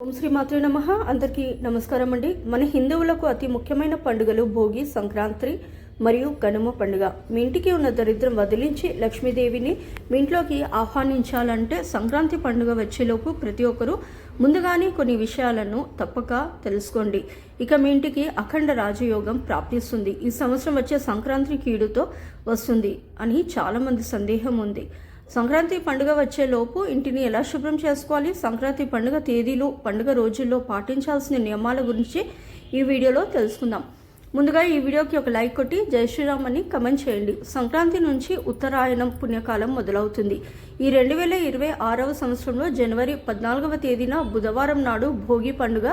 ఓం శ్రీ మాతృ నమ. అందరికీ నమస్కారం అండి. మన హిందువులకు అతి ముఖ్యమైన పండుగలు భోగి సంక్రాంతి మరియు కనుమ పండుగ. మీ ఇంటికి ఉన్న దరిద్రం వదిలించి లక్ష్మీదేవిని మీ ఇంట్లోకి ఆహ్వానించాలంటే సంక్రాంతి పండుగ వచ్చేలోపు ప్రతి ఒక్కరూ ముందుగానే కొన్ని విషయాలను తప్పక తెలుసుకోండి. ఇక మీ ఇంటికి అఖండ రాజయోగం ప్రాప్తిస్తుంది. ఈ సంవత్సరం వచ్చే సంక్రాంతి కీడుతో వస్తుంది అని చాలామంది సందేహం ఉంది. సంక్రాంతి పండుగ వచ్చేలోపు ఇంటిని ఎలా శుభ్రం చేసుకోవాలి? సంక్రాంతి పండుగ తేదీలు పండుగ రోజుల్లో పాటించాల్సిన నియమాల గురించి ఈ వీడియోలో తెలుసుకుందాం. ముందుగా ఈ వీడియోకి ఒక లైక్ కొట్టి జై శ్రీరామ్ అని కమెంట్ చేయండి. సంక్రాంతి నుంచి ఉత్తరాయణం పుణ్యకాలం మొదలవుతుంది. ఈ రెండు వేల ఇరవై ఆరవ సంవత్సరంలో జనవరి పద్నాలుగవ తేదీన బుధవారం నాడు భోగి పండుగ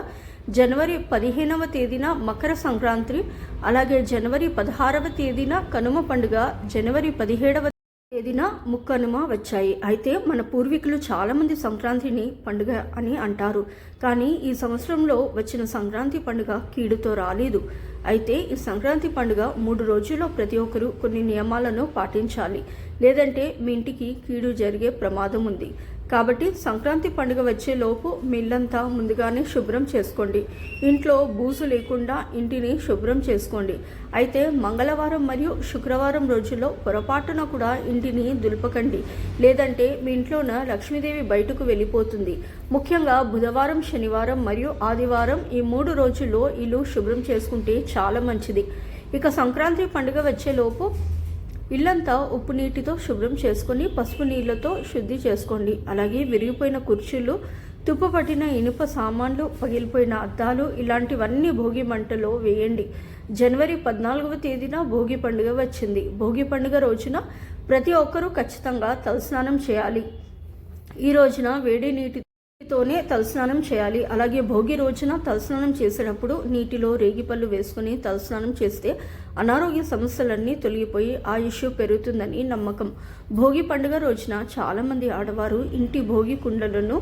జనవరి పదిహేనవ తేదీన మకర సంక్రాంతి అలాగే జనవరి పదహారవ తేదీన కనుమ పండుగ జనవరి పదిహేడవ తేదీన ముక్కనుమ వచ్చాయి. అయితే మన పూర్వీకులు చాలామంది సంక్రాంతిని పండుగ అని అంటారు. కానీ ఈ సంవత్సరంలో వచ్చిన సంక్రాంతి పండుగ కీడుతో రాలేదు. అయితే ఈ సంక్రాంతి పండుగ మూడు రోజుల్లో ప్రతి ఒక్కరూ కొన్ని నియమాలను పాటించాలి. లేదంటే మీ ఇంటికి కీడు జరిగే ప్రమాదం ఉంది. కాబట్టి సంక్రాంతి పండుగ వచ్చేలోపు మిల్లంతా ముందుగానే శుభ్రం చేసుకోండి. ఇంట్లో బూజు లేకుండా ఇంటిని శుభ్రం చేసుకోండి. అయితే మంగళవారం మరియు శుక్రవారం రోజుల్లో పొరపాటున కూడా ఇంటిని దులపకండి. లేదంటే మీ ఇంట్లోన లక్ష్మీదేవి బయటకు వెళ్ళిపోతుంది. ముఖ్యంగా బుధవారం శనివారం మరియు ఆదివారం ఈ మూడు రోజుల్లో ఇల్లు శుభ్రం చేసుకుంటే చాలా మంచిది. ఇక సంక్రాంతి పండుగ వచ్చేలోపు ఇల్లంతా ఉప్పు నీటితో శుభ్రం చేసుకొని పసుపు నీళ్ళతో శుద్ధి చేసుకోండి. అలాగే విరిగిపోయిన కుర్చీలు తుప్పుపట్టిన ఇనుప సామాన్లు పగిలిపోయిన అద్దాలు ఇలాంటివన్నీ భోగి మంటలో వేయండి. జనవరి పద్నాలుగవ తేదీన భోగి పండుగ వచ్చింది. భోగి పండుగ రోజున ప్రతి ఒక్కరూ ఖచ్చితంగా తలస్నానం చేయాలి. ఈ రోజున వేడి నీటి తోనే తలస్నానం చేయాలి. అలాగే భోగి రోజున తలస్నానం చేసేటప్పుడు నీటిలో రేగిపళ్ళు వేసుకుని తలస్నానం చేస్తే అనారోగ్య సమస్యలన్నీ తొలగిపోయి ఆయుష్ పెరుగుతుందని నమ్మకం. భోగి పండుగ రోజున చాలామంది ఆడవారు ఇంటి భోగి కుండలను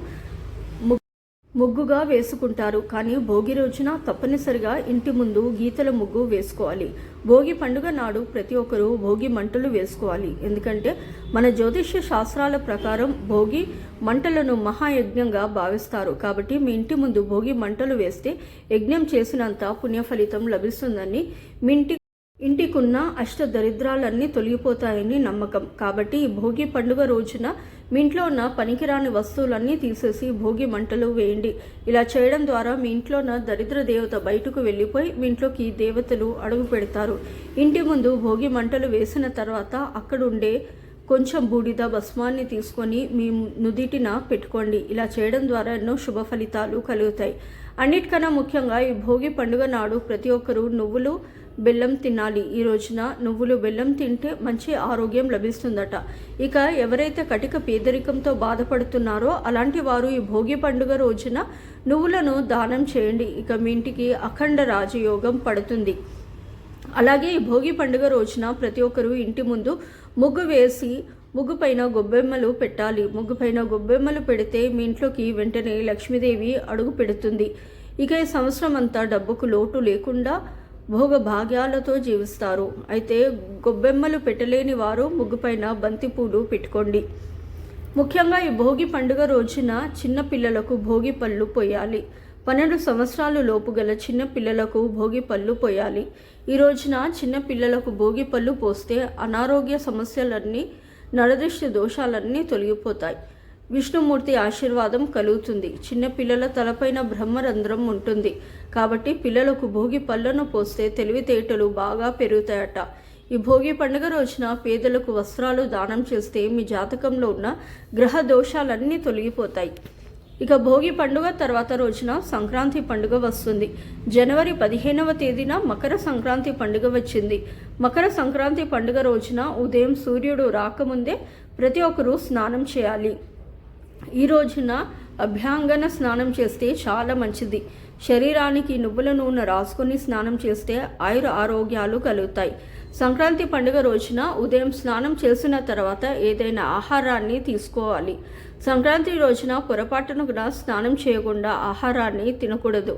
ముగ్గుగా వేసుకుంటారు. కానీ భోగి రోజున తప్పనిసరిగా ఇంటి ముందు గీతల ముగ్గు వేసుకోవాలి. భోగి పండుగ నాడు ప్రతి ఒక్కరూ భోగి మంటలు వేసుకోవాలి. ఎందుకంటే మన జ్యోతిష్య శాస్త్రాల ప్రకారం భోగి మంటలను మహాయజ్ఞంగా భావిస్తారు. కాబట్టి మీ ఇంటి ముందు భోగి మంటలు వేస్తే యజ్ఞం చేసినంత పుణ్యఫలితం లభిస్తుందని మీ ఇంటి ఇంటికున్న అష్ట దరిద్రాలన్నీ తొలగిపోతాయని నమ్మకం. కాబట్టి ఈ భోగి పండుగ రోజున మీ ఇంట్లో ఉన్న పనికిరాని వస్తువులన్నీ తీసేసి భోగి మంటలు వేయండి. ఇలా చేయడం ద్వారా మీ ఇంట్లో ఉన్న దరిద్ర దేవత బయటకు వెళ్ళిపోయి మీ ఇంట్లోకి దేవతలు అడుగు పెడతారు. ఇంటి ముందు భోగి మంటలు వేసిన తర్వాత అక్కడుండే కొంచెం బూడిద భస్మాన్ని తీసుకొని మీ నుదిటిన పెట్టుకోండి. ఇలా చేయడం ద్వారా ఎన్నో శుభ ఫలితాలు కలుగుతాయి. అన్నిటికన్నా ముఖ్యంగా ఈ భోగి పండుగ నాడు ప్రతి ఒక్కరూ నువ్వులు బెల్లం తినాలి. ఈ రోజున నువ్వులు బెల్లం తింటే మంచి ఆరోగ్యం లభిస్తుందట. ఇక ఎవరైతే కటిక పేదరికంతో బాధపడుతున్నారో అలాంటి వారు ఈ భోగి పండుగ రోజున నువ్వులను దానం చేయండి. ఇక మీ ఇంటికి అఖండ రాజయోగం పడుతుంది. అలాగే ఈ భోగి పండుగ రోజున ప్రతి ఒక్కరూ ఇంటి ముందు ముగ్గు వేసి ముగ్గు పైన గొబ్బెమ్మలు పెట్టాలి. ముగ్గు పైన గొబ్బెమ్మలు పెడితే మీ ఇంట్లోకి వెంటనే లక్ష్మీదేవి అడుగు పెడుతుంది. ఇక ఈ సంవత్సరం అంతా డబ్బుకు లోటు లేకుండా భోగ భాగ్యాలతో జీవిస్తారు. అయితే గొబ్బెమ్మలు పెట్టలేని వారు ముగ్గుపైన బంతిపూలు పెట్టుకోండి. ముఖ్యంగా ఈ భోగి పండుగ రోజున చిన్న పిల్లలకు భోగి పళ్ళు పోయాలి. పన్నెండు సంవత్సరాలు లోపు గల చిన్న పిల్లలకు భోగి పళ్ళు పోయాలి. ఈ రోజున చిన్న పిల్లలకు భోగి పళ్ళు పోస్తే అనారోగ్య సమస్యలన్నీ నరదృష్టి దోషాలన్నీ తొలగిపోతాయి. విష్ణుమూర్తి ఆశీర్వాదం కలుగుతుంది. చిన్నపిల్లల తలపైన బ్రహ్మరంధ్రం ఉంటుంది. కాబట్టి పిల్లలకు భోగి పళ్ళను పోస్తే తెలివితేటలు బాగా పెరుగుతాయట. ఈ భోగి పండుగ రోజున పేదలకు వస్త్రాలు దానం చేస్తే మీ జాతకంలో ఉన్న గ్రహ దోషాలన్నీ తొలగిపోతాయి. ఇక భోగి పండుగ తర్వాత రోజున సంక్రాంతి పండుగ వస్తుంది. జనవరి పదిహేనవ తేదీన మకర సంక్రాంతి పండుగ వచ్చింది. మకర సంక్రాంతి పండుగ రోజున ఉదయం సూర్యుడు రాకముందే ప్రతి ఒక్కరూ స్నానం చేయాలి. ఈ రోజున అభ్యాంగన స్నానం చేస్తే చాలా మంచిది. శరీరానికి నువ్వుల నూనె రాసుకొని స్నానం చేస్తే ఆయుర ఆరోగ్యాలు కలుగుతాయి. సంక్రాంతి పండుగ రోజున ఉదయం స్నానం చేసిన తర్వాత ఏదైనా ఆహారాన్ని తీసుకోవాలి. సంక్రాంతి రోజున పొరపాటున కూడా స్నానం చేయకుండా ఆహారాన్ని తినకూడదు.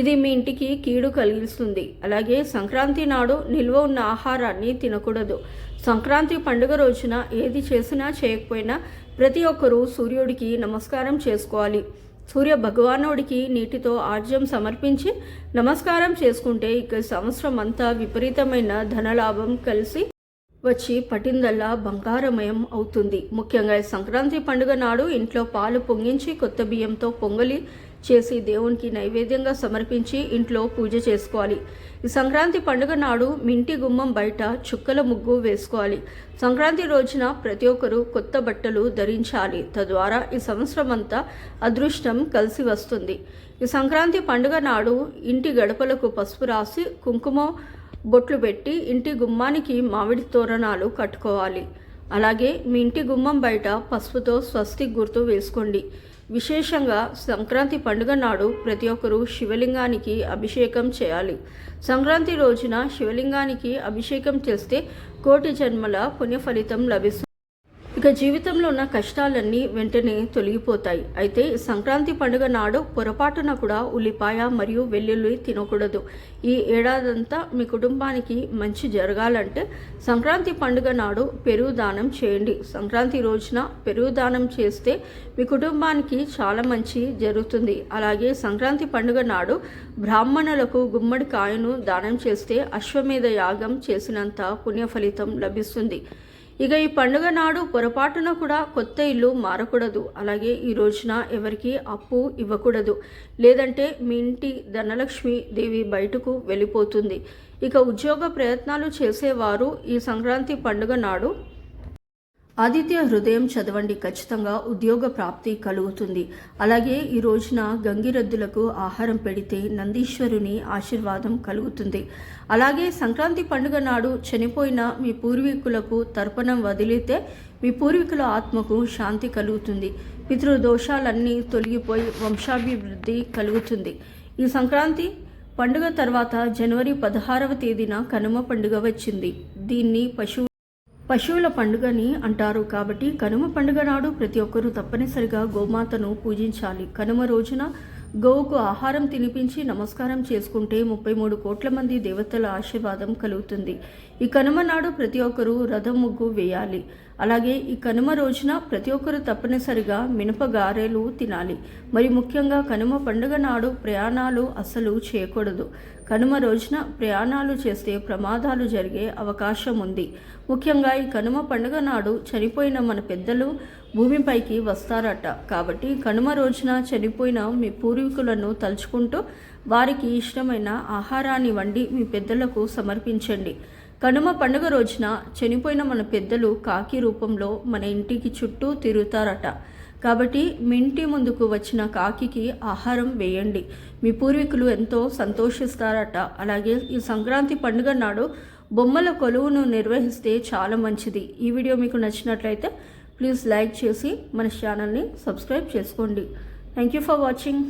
ఇది మీ ఇంటికి కీడు కలిగిస్తుంది. అలాగే సంక్రాంతి నాడు నిల్వ ఉన్న ఆహారాన్ని తినకూడదు. సంక్రాంతి పండుగ రోజున ఏది చేసినా చేయకపోయినా ప్రతి ఒక్కరూ సూర్యుడికి నమస్కారం చేసుకోవాలి. సూర్య భగవానుడికి నీటితో ఆర్జ్యం సమర్పించి నమస్కారం చేసుకుంటే ఇక సంవత్సరం అంతా విపరీతమైన ధనలాభం కలిసి వచ్చి పటిందల్లా బంగారమయం అవుతుంది. ముఖ్యంగా సంక్రాంతి పండుగ నాడు ఇంట్లో పాలు పొంగించి కొత్త బియ్యంతో పొంగలి చేసి దేవునికి నైవేద్యంగా సమర్పించి ఇంట్లో పూజ చేసుకోవాలి. ఈ సంక్రాంతి పండుగ నాడు మింటి గుమ్మం బయట చుక్కల ముగ్గు వేసుకోవాలి. సంక్రాంతి రోజున ప్రతి ఒక్కరూ కొత్త బట్టలు ధరించాలి. తద్వారా ఈ సంవత్సరం అంతా అదృష్టం కలిసి వస్తుంది. ఈ సంక్రాంతి పండుగ నాడు ఇంటి గడపలకు పసుపు రాసి కుంకుమ బొట్లు పెట్టి ఇంటి గుమ్మానికి మామిడి తోరణాలు కట్టుకోవాలి. అలాగే మీ ఇంటి గుమ్మం బయట పసుపుతో స్వస్తి గుర్తు వేసుకోండి. విశేషంగా సంక్రాంతి పండుగ నాడు ప్రతి ఒక్కరూ శివలింగానికి అభిషేకం చేయాలి. సంక్రాంతి రోజున శివలింగానికి అభిషేకం చేస్తే కోటి జన్మల పుణ్య ఫలితం లభిస్తుంది. ఇక జీవితంలో ఉన్న కష్టాలన్నీ వెంటనే తొలగిపోతాయి. అయితే సంక్రాంతి పండుగ నాడు పొరపాటున కూడా ఉల్లిపాయ మరియు వెల్లుల్లి తినకూడదు. ఈ ఏడాదంతా మీ కుటుంబానికి మంచి జరగాలంటే సంక్రాంతి పండుగ నాడు పెరుగు దానం చేయండి. సంక్రాంతి రోజున పెరుగు దానం చేస్తే మీ కుటుంబానికి చాలా మంచి జరుగుతుంది. అలాగే సంక్రాంతి పండుగ నాడు బ్రాహ్మణులకు గుమ్మడికాయను దానం చేస్తే అశ్వమేధ యాగం చేసినంత పుణ్య ఫలితం లభిస్తుంది. ఇక ఈ పండుగ నాడు పొరపాటున కూడా కొత్త ఇల్లు మారకూడదు. అలాగే ఈ రోజున ఎవరికి అప్పు ఇవ్వకూడదు. లేదంటే మీ ఇంటి ధనలక్ష్మి దేవి బయటకు వెళ్ళిపోతుంది. ఇక ఉద్యోగ ప్రయత్నాలు చేసేవారు ఈ సంక్రాంతి పండుగ నాడు ఆదిత్య హృదయం చదవండి ఖచ్చితంగా ఉద్యోగ ప్రాప్తి కలుగుతుంది. అలాగే ఈ రోజున గంగిరెద్దులకు ఆహారం పెడితే నందీశ్వరుని ఆశీర్వాదం కలుగుతుంది. అలాగే సంక్రాంతి పండుగ నాడు చనిపోయిన మీ పూర్వీకులకు తర్పణం వదిలితే మీ పూర్వీకుల ఆత్మకు శాంతి కలుగుతుంది. పితృదోషాలన్నీ తొలగిపోయి వంశాభివృద్ధి కలుగుతుంది. ఈ సంక్రాంతి పండుగ తర్వాత జనవరి పదహారవ తేదీన కనుమ పండుగ వచ్చింది. దీన్ని పశువు పశువుల పండుగని అంటారు కాబట్టి కనుమ పండుగ నాడు ప్రతి ఒక్కరూ తప్పనిసరిగా గోమాతను పూజించాలి. కనుమ రోజున గోవుకు ఆహారం తినిపించి నమస్కారం చేసుకుంటే ముప్పై మూడు కోట్ల మంది దేవతల ఆశీర్వాదం కలుగుతుంది. ఈ కనుమ నాడు ప్రతి ఒక్కరూ రథం ముగ్గు వేయాలి. అలాగే ఈ కనుమ రోజున ప్రతి ఒక్కరు తప్పనిసరిగా మినప గారెలు తినాలి. మరి ముఖ్యంగా కనుమ పండుగ నాడు ప్రయాణాలు అస్సలు చేయకూడదు. కనుమ రోజున ప్రయాణాలు చేస్తే ప్రమాదాలు జరిగే అవకాశం ఉంది. ముఖ్యంగా ఈ కనుమ పండుగ నాడు చనిపోయిన మన పెద్దలు భూమిపైకి వస్తారట. కాబట్టి కనుమ రోజున చనిపోయిన మీ పూర్వీకులను తలుచుకుంటూ వారికి ఇష్టమైన ఆహారాన్ని వండి మీ పెద్దలకు సమర్పించండి. కనుమ పండుగ రోజున చనిపోయిన మన పెద్దలు కాకి రూపంలో మన ఇంటికి చుట్టూ తిరుగుతారట. కాబట్టి మీ ఇంటి ముందుకు వచ్చిన కాకికి ఆహారం వేయండి. మీ పూర్వీకులు ఎంతో సంతోషిస్తారట. అలాగే ఈ సంక్రాంతి పండుగ నాడు బొమ్మల కొలువును నిర్వహిస్తే చాలా మంచిది. ఈ వీడియో మీకు నచ్చినట్లయితే ప్లీజ్ లైక్ చేసి మన ఛానల్ని సబ్స్క్రైబ్ చేసుకోండి. Thank you for watching.